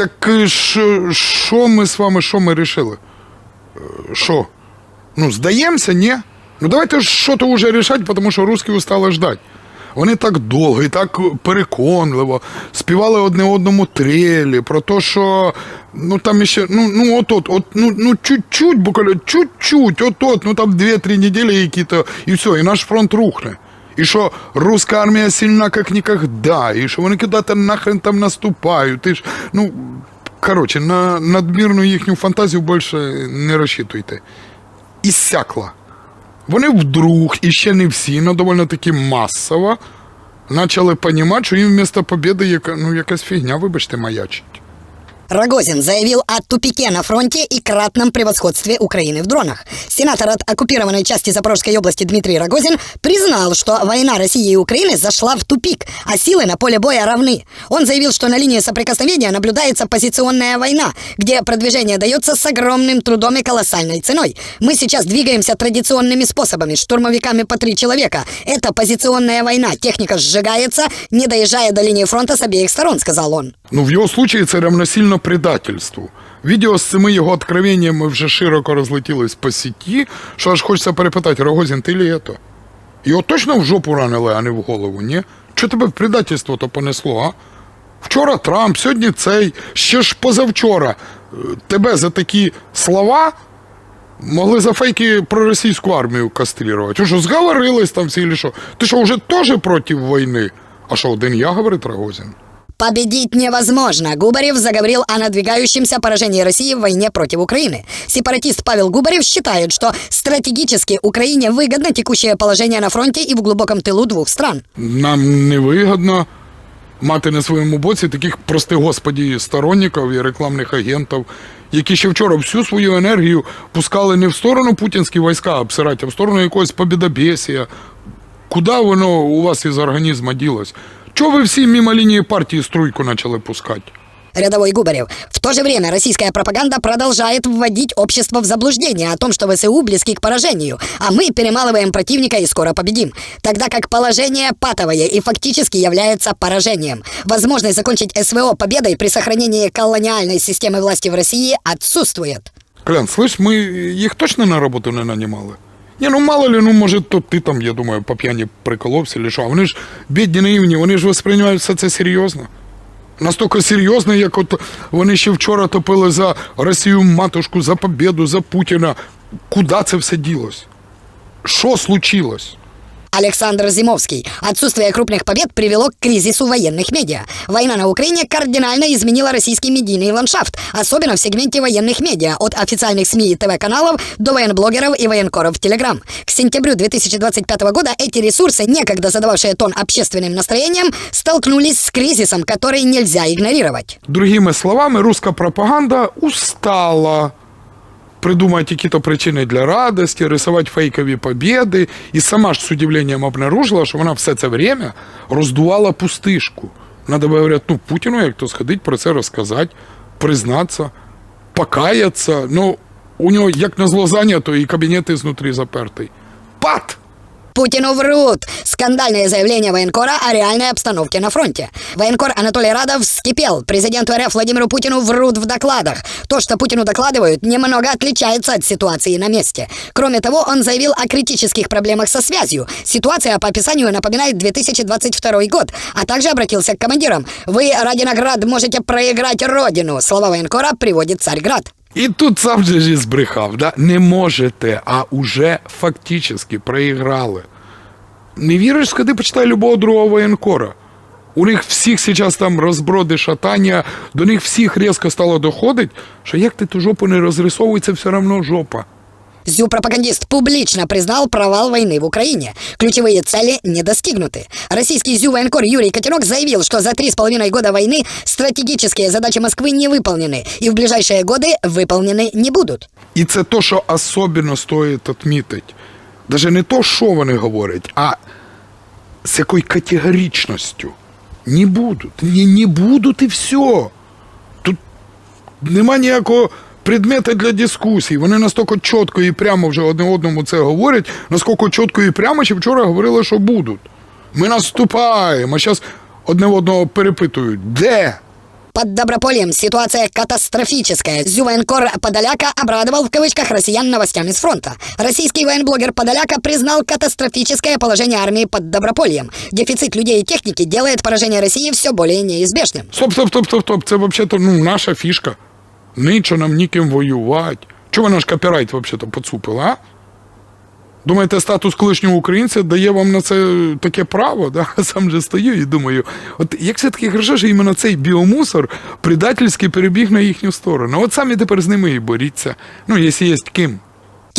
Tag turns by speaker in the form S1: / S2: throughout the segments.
S1: Так е, що що ми з вами, що ми рішили? Е, Що? Ну, здаємося, ні? Ну давайте ж що-то вже рішати, тому що русські устали ждати. Вони так довго і так переконливо співали одне одному трелі про те, що ну там ще, ну, ну от от, от ну, ну чуть-чуть, буквально, чуть-чуть, от от, ну там 2-3 недели які-то, і все, і наш фронт рухне. І що руська армія сильна, як ніколи, і що вони куди-то нахрен там наступають. І ж, ну, коротше, на надмірну їхню фантазію більше не розчитуйте. Іссякла. Вони вдруг, і ще не всі, але доволі таки масово, почали розуміти, що їм вместо побіди яка, ну, якась фігня, вибачте, маячить.
S2: Рогозин заявил о тупике на фронте и кратном превосходстве Украины в дронах. Сенатор от оккупированной части Запорожской области Дмитрий Рогозин признал, что война России и Украины зашла в тупик, а силы на поле боя равны. Он заявил, что на линии соприкосновения наблюдается позиционная война, где продвижение дается с огромным трудом и колоссальной ценой. Мы сейчас двигаемся традиционными способами, штурмовиками по три человека. Это позиционная война, техника сжигается, не доезжая до линии фронта с обеих сторон, сказал он.
S1: Ну, в його случаї це равносильно предательству. Відео з цими його откровеннями вже широко розлетілись по сіті, що аж хочеться перепитати, Рогозін, ти ли це? Його точно в жопу ранили, а не в голову, ні? Чого тебе в предательство то понесло, а? Вчора Трамп, сьогодні цей, ще ж позавчора. Е, Тебе за такі слова могли за фейки про російську армію каструвати. Ви що, зговорились там всі, що? Ти що, вже теж проти війни? А що, один я, говорить Рогозін?
S2: Победить невозможно. Губарев заговорил о надвигающемся поражении России в войне против Украины. Сепаратист Павел Губарев считает, что стратегически Украине выгодно текущее положение на фронте и в глубоком тылу двух стран.
S1: Нам невигідно мати на своєму боці таких, прости господі, сторонників і рекламних агентів, які ще вчора всю свою енергію пускали не в сторону путінські війська обсирати, а в сторону якогось побідобєсія. Куди воно у вас із організму ділось? Чого ви всі мимо лінії партії струйку почали пускати?
S2: Рядовой Губарев. В то же время российская пропаганда продолжает вводить общество в заблуждение о том, что ВСУ близки к поражению, а мы перемалываем противника и скоро победим. Тогда как положение патовое и фактически является поражением. Возможность закончить СВО победой при сохранении колониальной системы власти в России отсутствует.
S1: Клян, слышь, ми їх точно на роботу не нанімали? Ні, ну мало ли, ну може, то ти там, я думаю, по п'яні приколовся, чи що. Вони ж бідні наївні, вони ж восприймають все це серйозно. Настільки серйозно, як от вони ще вчора топили за Росію матушку, за побіду, за Путіна. Куди це все ділось? Що случилось?
S2: Александр Зимовский. Отсутствие крупных побед привело к кризису военных медиа. Война на Украине кардинально изменила российский медийный ландшафт, особенно в сегменте военных медиа, от официальных СМИ и ТВ-каналов до военблогеров и военкоров в Телеграм. К сентябрю 2025 года эти ресурсы, некогда задававшие тон общественным настроениям, столкнулись с кризисом, который нельзя игнорировать.
S1: Другими словами, руська пропаганда устала придумать какие-то причини для радості, рисувати фейкові победы. і сама ж с удивлением обнаружила, що вона все це время роздувала пустишку. Надо би говорити, ну Путіну як то сходить про це розказати, признатися, покаяться. Ну, у нього як на зло зайнято, і кабінет ізнутрі запертий. Пат!
S2: Путину врут. Скандальное заявление военкора о реальной обстановке на фронте. Военкор Анатолий Радов вскипел. Президенту РФ Владимиру Путину врут в докладах. То, что Путину докладывают, немного отличается от ситуации на месте. Кроме того, он заявил о критических проблемах со связью. Ситуация по описанию напоминает 2022 год, а также обратился к командирам. Вы, Радиноград, можете проиграть родину. Слова военкора приводит Царьград.
S1: І тут сам же ж збрехав, да? не можете, а уже фактично проіграли. Не віриш, сходи почитай любого другого воєнкора. У них всіх зараз там розброди шатання, до них всіх різко стало доходить, що як ти ту жопу не розрисовується, все одно жопа.
S2: Зю-пропагандист публично признал провал войны в Украине. Ключевые цели не достигнуты. Российский зю-военкор Юрий Котенок заявил, что за три с половиной года войны стратегические задачи Москвы не выполнены и в ближайшие годы выполнены не будут.
S1: І це то, що особливо стоїть відмітити. Даже не то, що вони говорять, а з якою категоричністю. Не будуть. Не, не будуть і все. Тут нема ніякого предмета для дискусій. Вони настільки чітко і прямо вже одне одному це говорять, наскільки чітко і прямо ще вчора говорили, що будуть. Ми наступаємо. А зараз одне одного перепитують, де?
S2: Под Добропольем ситуация катастрофическая. Зювоенкор Подоляка обрадовал в кавычках россиян новостями с фронта. Российский военблогер Подоляка признал катастрофическое положение армии под Добропольем. Дефицит людей и техники делает поражение России все более неизбежным.
S1: Стоп, стоп, стоп, стоп, стоп. Це взагалі-то ну, наша фішка. Нічого нам ніким воювати. Чого ви наш копірайт взагалі поцупили, а? Думаєте, статус колишнього українця дає вам на це таке право? Да? Сам же стою і думаю, от як все-таки хорошо, що іменно цей біомусор предательськи перебіг на їхню сторону. От самі тепер з ними і боріться. Ну, якщо є ким.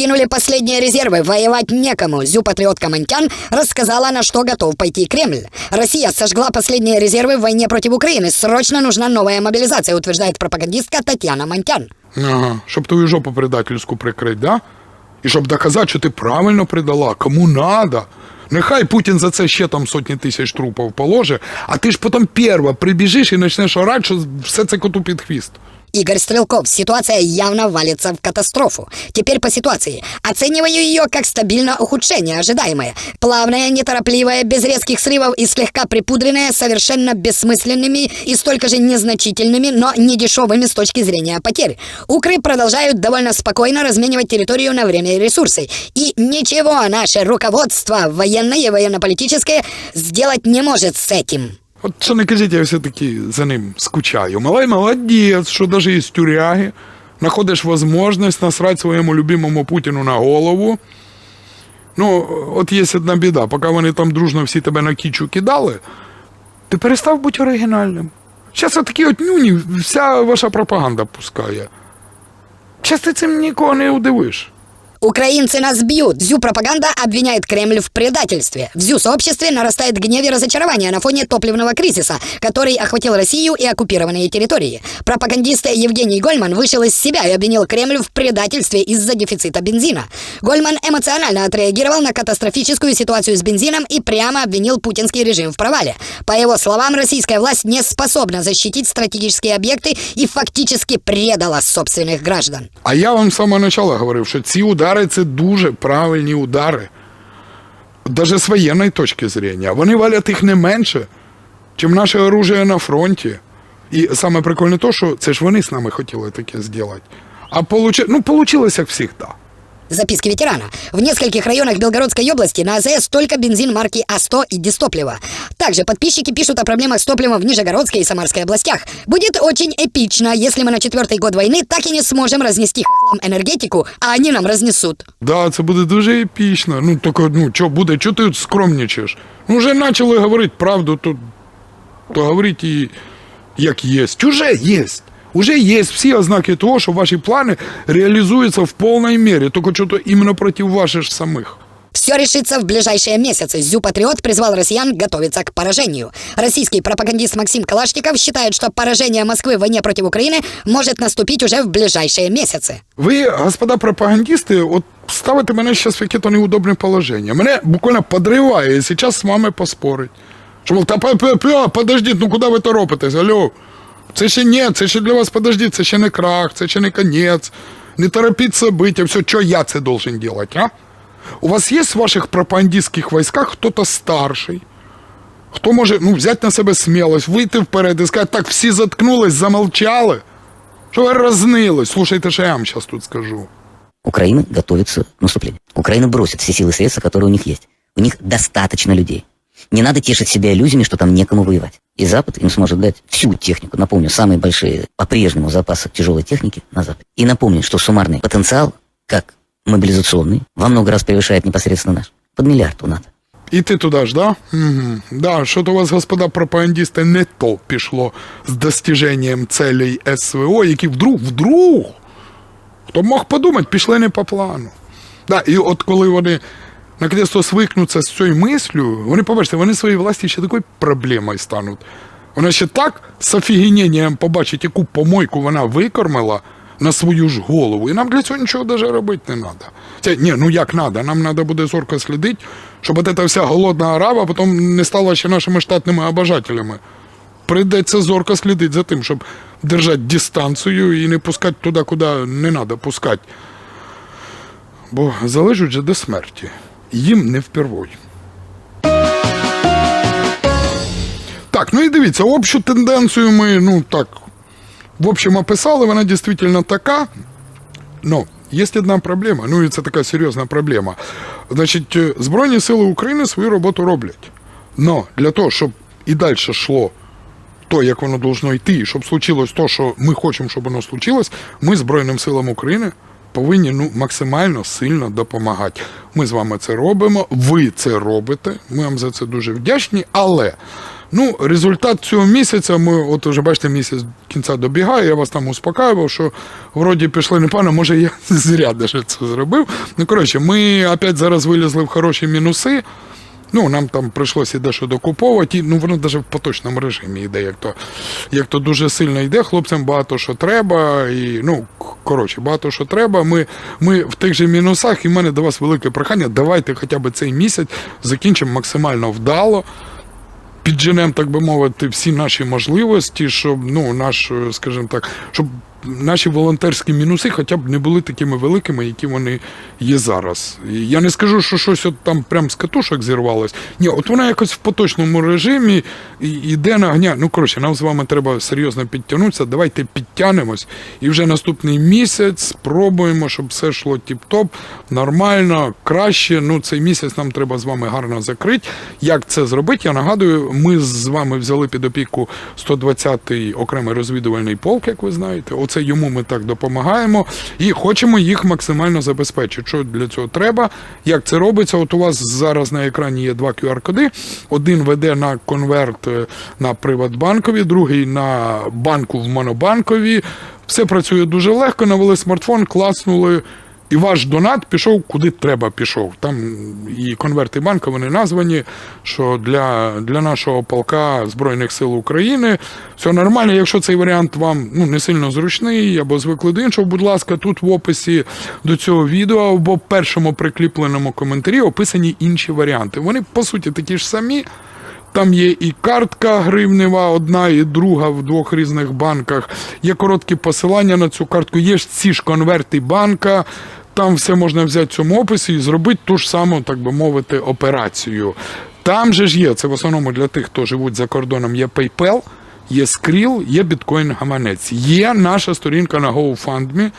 S2: Кинули последние резервы, воевать некому. Зю-патриотка Монтян рассказала, на что готов пойти Кремль. Россия сожгла последние резервы в войне против Украины. Срочно нужна новая мобилизация, утверждает пропагандистка Татьяна Монтян.
S1: Ага, щоб твою жопу предательську прикрити, да? І щоб доказати, що ти правильно придала, кому надо. Нехай Путін за це ще там сотні тисяч трупів положе, а ти ж потім перва прибіжиш і почнеш орати, що все це коту під хвіст.
S2: Игорь Стрелков, ситуация явно валится в катастрофу. Теперь по ситуации. Оцениваю ее как стабильно ухудшение, ожидаемое. Плавное, неторопливое, без резких срывов и слегка припудренное, совершенно бессмысленными и столько же незначительными, но не дешевыми с точки зрения потерь. Укры продолжают довольно спокойно разменивать территорию на время и ресурсы. И ничего наше руководство, военное и военно-политическое, сделать не может с этим.
S1: От що не кажіть, я все-таки за ним скучаю. Малий молодець, що навіть із тюряги знаходиш можливість насрати своєму любимому Путіну на голову. Ну, от є одна біда, поки вони там дружно всі тебе на кічу кидали, ти перестав бути оригінальним. Зараз такі от нюні, вся ваша пропаганда пускає. Зараз ти цим нікого не удивиш.
S2: Украинцы нас бьют. Зю-пропаганда обвиняет Кремль в предательстве. В Зю-сообществе нарастает гнев и разочарование на фоне топливного кризиса, который охватил Россию и оккупированные территории. Пропагандист Евгений Гольман вышел из себя и обвинил Кремль в предательстве из-за дефицита бензина. Гольман эмоционально отреагировал на катастрофическую ситуацию с бензином и прямо обвинил путинский режим в провале. По его словам, российская власть не способна защитить стратегические объекты и фактически предала собственных граждан.
S1: А я вам з самого початку говорив, що ці удари це дуже правильні удари. Даже з воєнної точки зрення. Вони валять їх не менше, чим наше оружие на фронті. І саме прикольне то, що це ж вони з нами хотіли таке зробити. А получ... ну, получилось як завжди.
S2: Записки ветерана. В нескольких районах Белгородской области на АЗС только бензин марки А100 и дистопливо. Также подписчики пишут о проблемах с топливом в Нижегородской и Самарской областях. Будет очень эпично, если мы на четвертый год войны так и не сможем разнести хохлам энергетику, а они нам разнесут.
S1: Да, це буде дуже епічно. Ну, тільки, ну, що буде, чого ти скромничаєш? Ну, вже почали говорити правду, то, то говоріть і як є. Уже є. Уже є всі ознаки того, що ваші плани реалізуються в повній мірі, тільки що то іменно проти ваших ж самих.
S2: Все решится в ближайшие месяцы. Зю-патриот призвал россиян готовиться к поражению. Российский пропагандист Максим Калашников считает, что поражение Москвы в войне против Украины может наступить уже в ближайшие месяцы.
S1: Ви, господа пропагандисти, от ставите мене зараз в яке-то неудобне положення. Мене буквально подриває зараз з вами поспорить. Що, мов, та па- па- па, подождіть, ну куди ви торопитесь? Алло? Це ще ні, це ще для вас подождіть, це ще не крах, це ще не конець. Не торопіть события, все, що я це должен делать, а? У вас є в ваших пропагандистських військах хто-то старший? Хто може ну, взяти на себе смілость, вийти вперед і сказати, так, всі заткнулись, замолчали? Що ви рознились? Слушайте, що я вам зараз тут скажу.
S3: Украина готовится к наступлению. Украина бросит все силы и средства, которые у них есть. У них достаточно людей. Не надо тешить себя иллюзиями, что там некому воевать. И Запад им сможет дать всю технику. Напомню, самые большие по-прежнему запасы тяжелой техники на Западе. И напомню, что суммарный потенциал, как мобилизационный, во много раз превышает непосредственно наш. Под миллиард надо.
S1: І ти туди ж, да? Угу. Да, що то у вас, господа пропагандисти, не то пішло з достиженням целей СВО, які вдруг, вдруг, хто б мог подумати, пішли не по плану. Да, і от коли вони наконець-то свикнуться з цією мислю, вони, побачите, вони своїй власті ще такою проблемою стануть. Вона ще так з офігененням побачить, яку помойку вона викормила на свою ж голову. І нам для цього нічого навіть робити не треба. Це, ні, ну як треба, нам треба буде зорко слідити, щоб ця вся голодна арава потім не стала ще нашими штатними обожателями. Прийдеться зорко слідити за тим, щоб держати дистанцію і не пускати туди, куди не треба пускати. Бо залежить же до смерті. Їм не впервой. Так, ну і дивіться, общу тенденцію ми, ну так, в общем, описали, вона дійсно така. Но є одна проблема, ну і це така серйозна проблема. Значить, е, Збройні Сили України свою роботу роблять. Но для того, щоб і далі йшло то, як воно должно йти, щоб случилось то, що ми хочемо, щоб воно случилось, ми Збройним силам України повинні ну, максимально сильно допомагати. Ми з вами це робимо, ви це робите. Ми вам за це дуже вдячні, але. Ну, результат цього місяця, ми, от уже бачите, місяць кінця добігає, я вас там успокаював, що вроді пішли непогано, може я зря даже це зробив. Ну, коротше, ми опять зараз вилізли в хороші мінуси. Ну, нам там прийшлося дещо докуповувати, ну воно навіть в поточному режимі йде, як то, як то дуже сильно йде. Хлопцям багато що треба, і ну, коротше, багато що треба. Ми, ми в тих же мінусах, і в мене до вас велике прохання. Давайте хоча б цей місяць закінчимо максимально вдало. Підженемо, так би мовити, всі наші можливості, щоб ну, наш, скажімо так, щоб наші волонтерські мінуси хоча б не були такими великими, які вони є зараз. Я не скажу, що щось от там прям з катушок зірвалось. Ні, от вона якось в поточному режимі йде на гня. Ну, коротше, нам з вами треба серйозно підтягнутися. Давайте підтягнемось. І вже наступний місяць спробуємо, щоб все йшло тіп-топ, нормально, краще. Ну, цей місяць нам треба з вами гарно закрити. Як це зробити? Я нагадую, ми з вами взяли під опіку 120-й окремий розвідувальний полк, як ви знаєте. Оце йому ми так допомагаємо і хочемо їх максимально забезпечити. Що для цього треба? Як це робиться? От у вас зараз на екрані є два QR-коди. Один веде на конверт е, на Приватбанкові, другий на банку в Монобанкові. Все працює дуже легко. Навели смартфон, класнули. І ваш донат пішов куди треба пішов. Там і конверти банка вони названі, що для, для нашого полка Збройних сил України все нормально. Якщо цей варіант вам ну, не сильно зручний або звикли до іншого, будь ласка, тут в описі до цього відео або в першому прикріпленому коментарі описані інші варіанти. Вони по суті такі ж самі. Там є і картка гривнева, одна і друга в двох різних банках. Є короткі посилання на цю картку. Є ж ці ж конверти банка. Там все можна взяти в цьому описі і зробити ту ж саму, так би мовити, операцію. Там же ж є, це в основному для тих, хто живуть за кордоном, є PayPal, є Skrill, є біткоін гаманець. Є наша сторінка на GoFundMe,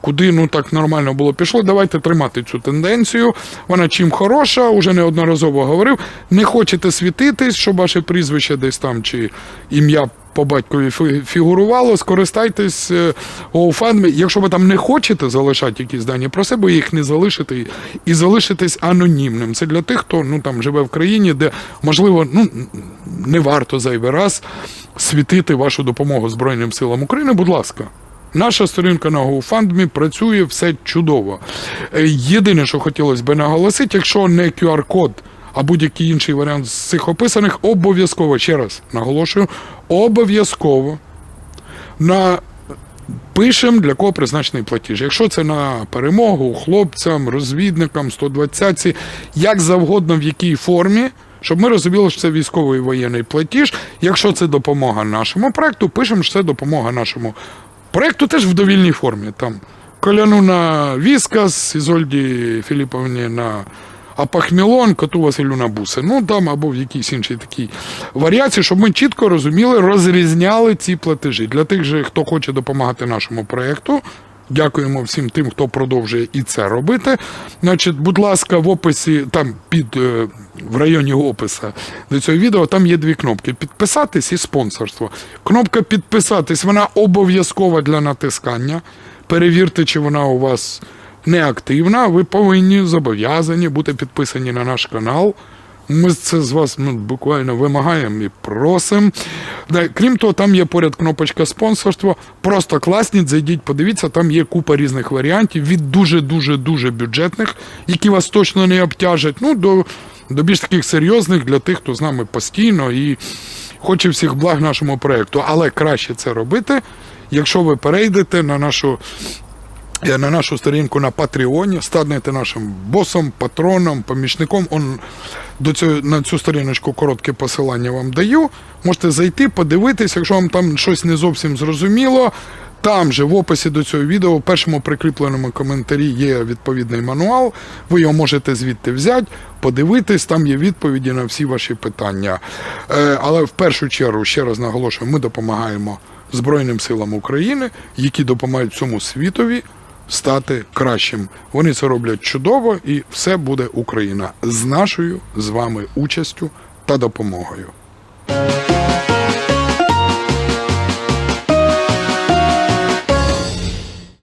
S1: куди ну так нормально було пішло. Давайте тримати цю тенденцію. Вона чим хороша, уже неодноразово говорив. Не хочете світитись, щоб ваше прізвище десь там чи ім'я по батькові фі- фігурувало, скористайтесь е, GoFundMe. Якщо ви там не хочете залишати якісь дані про себе, їх не залишите і- залишитесь анонімним. Це для тих, хто ну там живе в країні, де можливо ну не варто зайвий раз світити вашу допомогу Збройним силам України. Будь ласка. Наша сторінка на GoFundMe працює все чудово. Е, Єдине, що хотілося б наголосити, якщо не QR-код, а будь-який інший варіант з цих описаних, обов'язково, ще раз наголошую, обов'язково на пишемо, для кого призначений платіж. Якщо це на перемогу хлопцям, розвідникам, 120 як завгодно, в якій формі. Щоб ми розуміли, що це військовий воєнний платіж. Якщо це допомога нашому проекту, пишемо, що це допомога нашому проекту теж в довільній формі. Там Коляну на Віскас, Ізольді Філіповні на Апахмілон, коту Василю на буси. Ну там або в якійсь іншій такій варіації, щоб ми чітко розуміли, розрізняли ці платежі. Для тих же, хто хоче допомагати нашому проекту. Дякуємо всім тим, хто продовжує і це робити. Значить, будь ласка, в описі, там під е, в районі описа до цього відео, там є дві кнопки: підписатись і спонсорство. Кнопка підписатись, вона обов'язкова для натискання. Перевірте, чи вона у вас неактивна. Ви повинні зобов'язані бути підписані на наш канал. Ми це з вас ну, буквально вимагаємо і просимо. Крім того, там є поряд кнопочка спонсорство. Просто класніть, зайдіть, подивіться, там є купа різних варіантів від дуже-дуже дуже бюджетних, які вас точно не обтяжать. Ну, до, до більш таких серйозних для тих, хто з нами постійно і хоче всіх благ нашому проєкту. Але краще це робити, якщо ви перейдете на нашу на нашу сторінку на Патреоні, станете нашим босом, патроном, помічником. Он до цього на цю сторіночку коротке посилання вам даю. Можете зайти, подивитись, якщо вам там щось не зовсім зрозуміло. Там же в описі до цього відео, в першому прикріпленому коментарі є відповідний мануал. Ви його можете звідти взяти, подивитись, там є відповіді на всі ваші питання. Е, але в першу чергу, ще раз наголошую, ми допомагаємо Збройним силам України, які допомагають всьому світові стати кращим. Вони це роблять чудово, і все буде Україна з нашою з вами участю та допомогою.